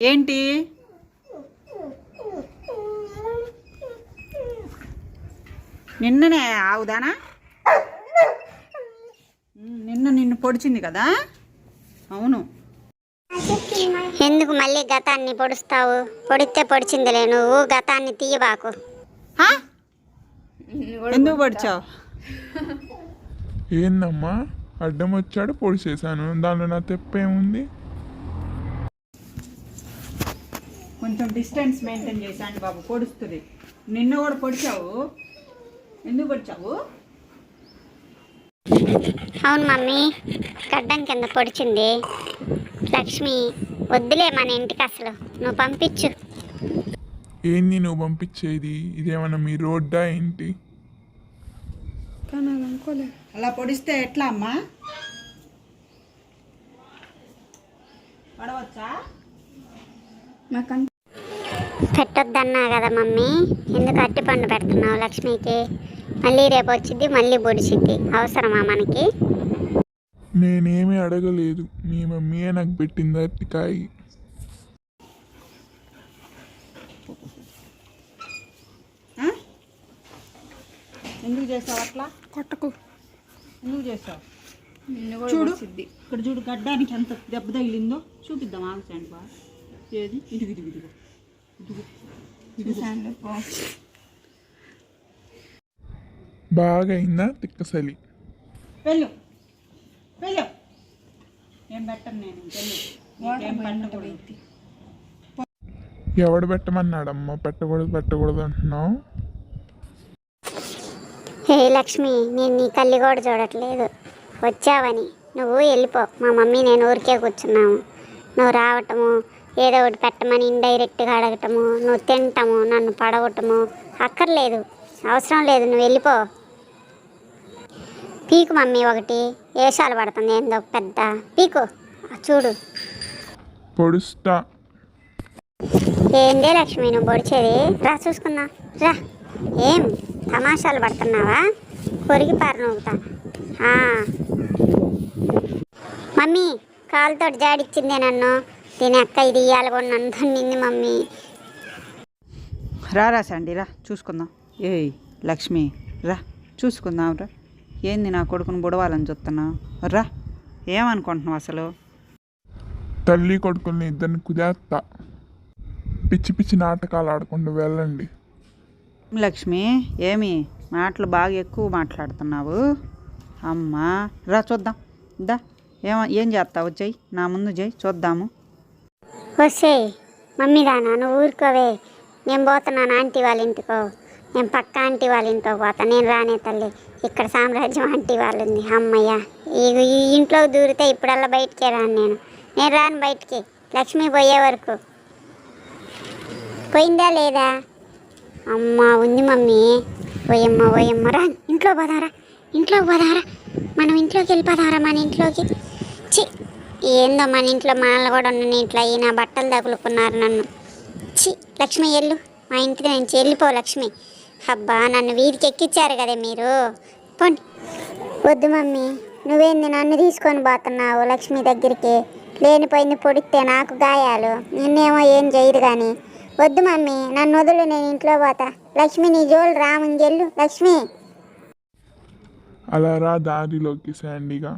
ఏంటి? నిన్ననే ఆవుదానా నిన్న నిన్ను పొడిచింది కదా? అవును. ఎందుకు మళ్ళీ గతాన్ని పొడుస్తావు? పొడితే పొడిచిందిలే నువ్వు గతాన్ని తీయబాకు. హా? ఎందుకు పొడిచావు? ఏందమ్మా? అడ్డం వచ్చాడు పొడి చేశాను దానిలో నా తెప్పేముంది? కొంచెం డిస్టెన్స్ మెయింటైన్ చేశాను బాబు పొడుస్తుంది. నిన్ను కూడా పొడిచావు. ఎందుకు పొడిచావు? అవును మమ్మీ గడ్డం కింద పొడిచింది. లక్ష్మి వద్దులే మన ఇంటికి అసలు నువ్వు పంపించు. ఏంది నువ్వు పంపించేది? ఇదేమన్నా మీ రోడ్డా ఏంటి? అలా పొడిస్తే ఎట్లా అమ్మా? పడవచ్చా? పెట్టొద్దన్నా కదా మమ్మీ. ఎందుకు అట్టిపండు పెడుతున్నావు లక్ష్మికి? మళ్ళీ రేపు వచ్చింది మళ్ళీ పొడిచిద్ది అవసరమా మనకి? నేనేమీ అడగలేదు. మీ మమ్మీయే నాకు పెట్టింది అరటికాయ. ఆ? ఎందుకు చేసావు అట్లా? కొట్టకు. ఎందుకు చేసావు? చూడు. ఇక్కడ చూడు గడ్డానికి ఎంత దెబ్బ తగిలిందో. చూపిద్దాం ఆగసండి బా. ఏది? ఇదిగు. బాగా అయిందా తిక్కసలి వెళ్ళు. వెళ్ళు. ఏం పెట్టను నేను? ఎవడు పెట్టమన్నాడమ్మా? పెట్టకూడదు పెట్టకూడదు అంటున్నావు? హే లక్ష్మి నేను నీ కళ్ళు కూడా చూడట్లేదు. వచ్చావని. నువ్వు వెళ్ళిపో. మా మమ్మీ నేను ఊరికే కూర్చున్నాము. నువ్వు రావటము ఏదో ఒకటి పెట్టమని ఇండైరెక్ట్గా అడగటము నువ్వు తినటము నన్ను పడగొట్టము అక్కర్లేదు అవసరం లేదు నువ్వు వెళ్ళిపో. పీకు మమ్మీ ఒకటి వేషాలు పడుతుంది ఏందో పెద్ద పీకు. చూడు. పొడుస్తా. ఏందే లక్ష్మి నువ్వు పొడిచేది? రా చూసుకుందా. రా. ఏం? తమాషాలు పడుతున్నావా? కొరిగి పారు నవ్వుతా ఆ. మమ్మీ కాలుతో జాడిచ్చిందే నన్ను. దీని అక్క ఇది ఇయ్యాలి కూడా నన్ను తన్నింది మమ్మీ. రా రా సండి రా చూసుకుందాం. ఏయ్ లక్ష్మి రా చూసుకుందాం రా. ఏంది నా కొడుకుని బుడవాలని చూస్తున్నావు రా ఏమనుకుంటున్నావు అసలు? తల్లి కొడుకుల్ని ఇద్దరిని కుదేస్తా పిచ్చి పిచ్చి నాటకాలు ఆడకుండా వెళ్ళండి. లక్ష్మి ఏమి? మాటలు బాగా ఎక్కువ మాట్లాడుతున్నావు. అమ్మా రా చూద్దాం. దా ఏమ ఏం చేస్తావు? చెయ్యి నా ముందు చెయ్యి చూద్దాము. వస్తే మమ్మీ దానా నువ్వు ఊరుకోవే నేను పోతున్నాను ఆంటీ వాళ్ళ ఇంటికో. నేను పక్క ఆంటీ వాళ్ళ ఇంట్లో పోతా. నేను రానే తల్లి. ఇక్కడ సామ్రాజ్యం ఆంటీ వాళ్ళు ఉంది అమ్మయ్య. ఈ ఇంట్లో దూరితే ఇప్పుడల్లా బయటికే రాను నేను. నేను రాను బయటికి. లక్ష్మి పోయే వరకు. పోయిందా లేదా? అమ్మ ఉంది మమ్మీ. పోయమ్మ పోయమ్మ. రా ఇంట్లో పోదారా ఇంట్లోకి పోదారా మనం ఇంట్లోకి వెళ్ళిపోదారా మన ఇంట్లోకి. చి ఏందో మన ఇంట్లో మనల్ని కూడా ఉన్న ఇంట్లో ఈయన బట్టలు తగులుకున్నారు నన్ను. చి లక్ష్మి ఎల్లు మా ఇంటి నుంచి చెల్లిపో లక్ష్మి. అబ్బా నన్ను వీధికి ఎక్కిచ్చారు కదా మీరు. పోండి. వద్దు మమ్మీ నువ్వేంది నన్ను తీసుకొని పోతున్నావు లక్ష్మి దగ్గరికి? లేనిపోయింది పొడితే నాకు గాయాలు. నిన్నేమో ఏం చేయదు కానీ వద్దు మమ్మీ నన్ను వదులు నేను ఇంట్లో పోతా. లక్ష్మి నీ జోలు రాముంజెల్లు. లక్ష్మి. అలా రా దారిలోకి శాండీగా.